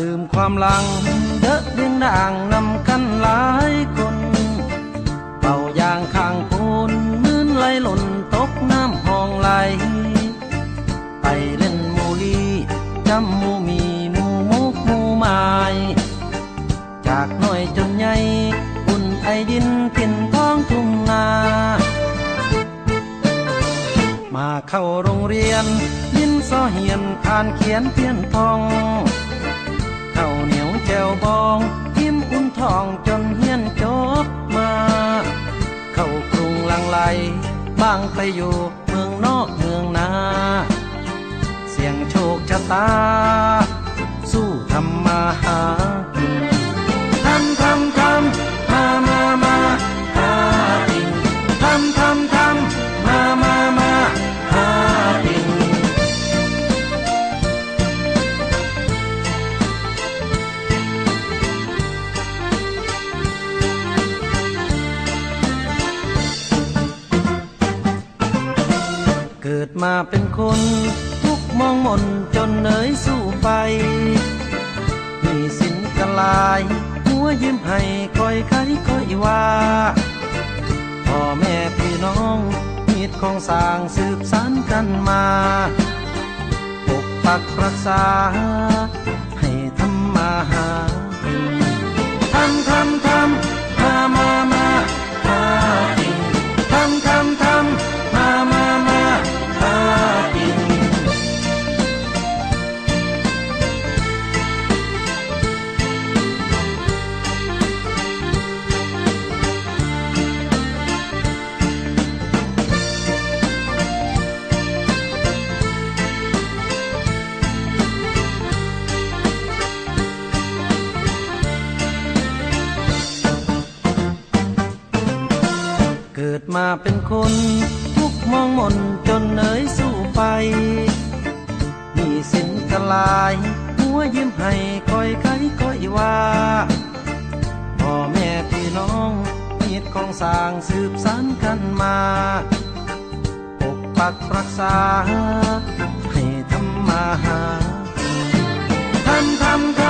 ลืมความหลัง เดอะเดียงด่างนำกันหลายคน เป่ายางข้างโคนมื่นไหลหล่นตกน้ำห้องไหล ไปเล่นมูลีจำมูมีมูมุกมูไม้จากน้อยจนใหญ่อุ่นไอดินกินท้องทุ่งนา มาเข้าโรงเรียนยินสอเหียนอ่านเขียนเพียนทอง เข้ากรุงลังไลบ้างไปอยู่เมืองนอกเมืองนา เสียงโชคชะตา มาเป็นคน ทุกมองมนจนเนยสู้ไปมีสินกลาย หัวยิ้มให้คอยไขคอยว่าพ่อแม่พี่น้องมีดของสางสืบสานกันมา ปกปักรักษา มาเป็นคน ทุกมองมนจนเนยสู้ไปมีสินกลาย หัวยิ้มให้คอยไขคอยว่าพ่อแม่พี่น้องมีดของสางสืบสานกันมาปกปักรักษา ให้ทำมาหาทำทำทำม